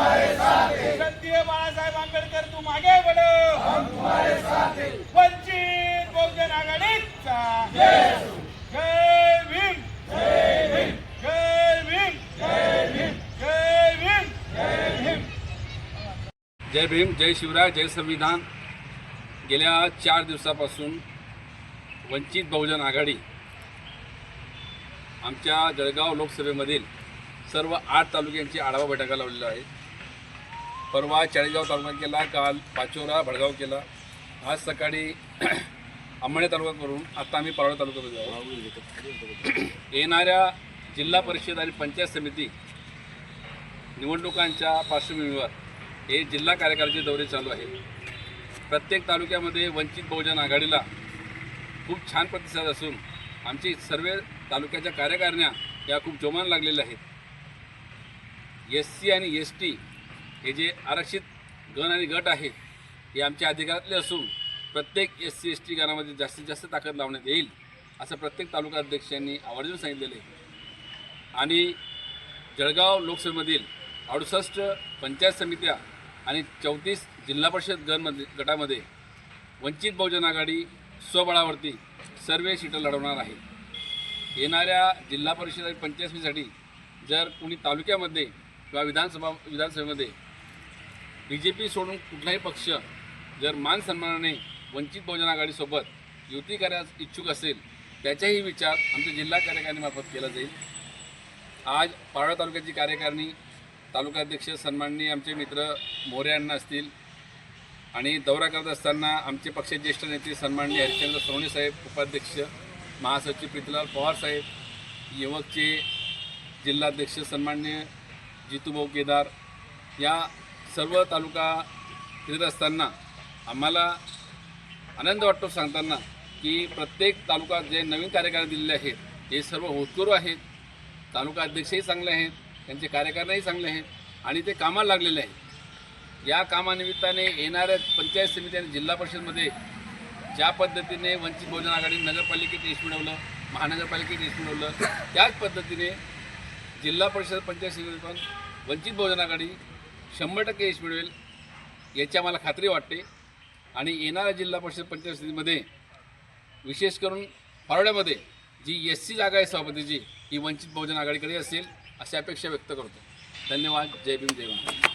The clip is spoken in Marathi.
भारतीय बाळासाहेब आंबेडकर तू मागे बडो वंचित बहुजन आघाडीचा. जय भीम जय भीम जय भीम जय भीम जय भीम. जय भीम. जय भीम जय शिवराय जय संविधान. गेल्या चार दिवसापासून वंचित बहुजन आघाडी आमच्या जळगाव लोकसभेमधील सर्व आठ तालुक्यांची आढावा बैठका लावलेल्या आहेत. परवा चाळीसगाव तालुका केला काल पाचोरा भडगाव केला. आज सकाळी अंमणे तालुका करून आता आम्ही पारोळा तालुक्यामध्ये येणाऱ्या जिल्हा परिषद आणि पंचायत समिती निवडणुकांच्या पार्श्वभूमीवर हे जिल्हा कार्यकारिणीचे दौरे चालू आहेत. प्रत्येक तालुक्यामध्ये वंचित बहुजन आघाडीला खूप छान प्रतिसाद असून आमची सर्व तालुक्याच्या कार्यकारिण्या या खूप जोमान लागलेल्या आहेत. एस सी आणि एस टी हे जे आरक्षित गण आणि गट आहेत हे आमच्या अधिकारातले असून प्रत्येक एस सी एस टी गणामध्ये जास्तीत जास्त ताकद लावण्यात येईल असं प्रत्येक तालुका अध्यक्षांनी आवर्जून सांगितलेलं आहे. आणि जळगाव लोकसभेमधील अडुसष्ट पंचायत समित्या आणि चौतीस जिल्हा परिषद गणमध्ये गटामध्ये वंचित बहुजन आघाडी स्वबळावरती सर्व सीटं लढवणार आहे. येणाऱ्या जिल्हा परिषद आणि पंचायत समितीसाठी जर कुणी तालुक्यामध्ये किंवा विधानसभा विधानसभेमध्ये बी जे पी सोडून कुठलाही पक्ष जर मान सन्मानाने वंचित बहुजन आघाडीसोबत युती करायला इच्छुक असेल त्याचाही विचार आमच्या जिल्हा कार्यकारिणीमार्फत केला जाईल. आज पारोळा तालुक्याची कार्यकारिणी तालुकाध्यक्ष सन्माननीय आमचे मित्र मोरे अण्णा असतील आणि दौरा करत असताना आमचे पक्ष ज्येष्ठ नेते सन्माननीय हरिश्चंद्र सोनवणे साहेब उपाध्यक्ष महासचिव प्रीतीलाल पवार साहेब युवकचे जिल्हाध्यक्ष सन्माननीय जितूभाऊ केदार या सर्व तालुका फिरत असताना आम्हाला आनंद वाटतो सांगताना की प्रत्येक तालुका जे नवीन कार्यकारी दिलेले आहेत हे सर्व होतकरू आहेत. तालुका अध्यक्षही चांगले आहेत त्यांचे कार्यकारणही चांगले आहेत आणि ते कामाला लागलेले आहेत. या कामानिमित्ताने येणाऱ्या पंचायत समिती आणि जिल्हा परिषदमध्ये ज्या पद्धतीने वंचित बहुजन आघाडी नगरपालिकेत यश मिळवलं महानगरपालिकेत यश मिळवलं त्याच पद्धतीने जिल्हा परिषद पंचायत समिती पण वंचित बहुजन आघाडी शंभर टक्के यश मिळवेल याची आम्हाला खात्री वाटते. आणि येणाऱ्या जिल्हा परिषद पंचायत समितीमध्ये विशेष करून फारोड्यामध्ये जी एस सी जागा आहे सभापतीची ही वंचित बहुजन आघाडीकडे असेल अशी अपेक्षा व्यक्त करतो. धन्यवाद जय भीम जय महाराज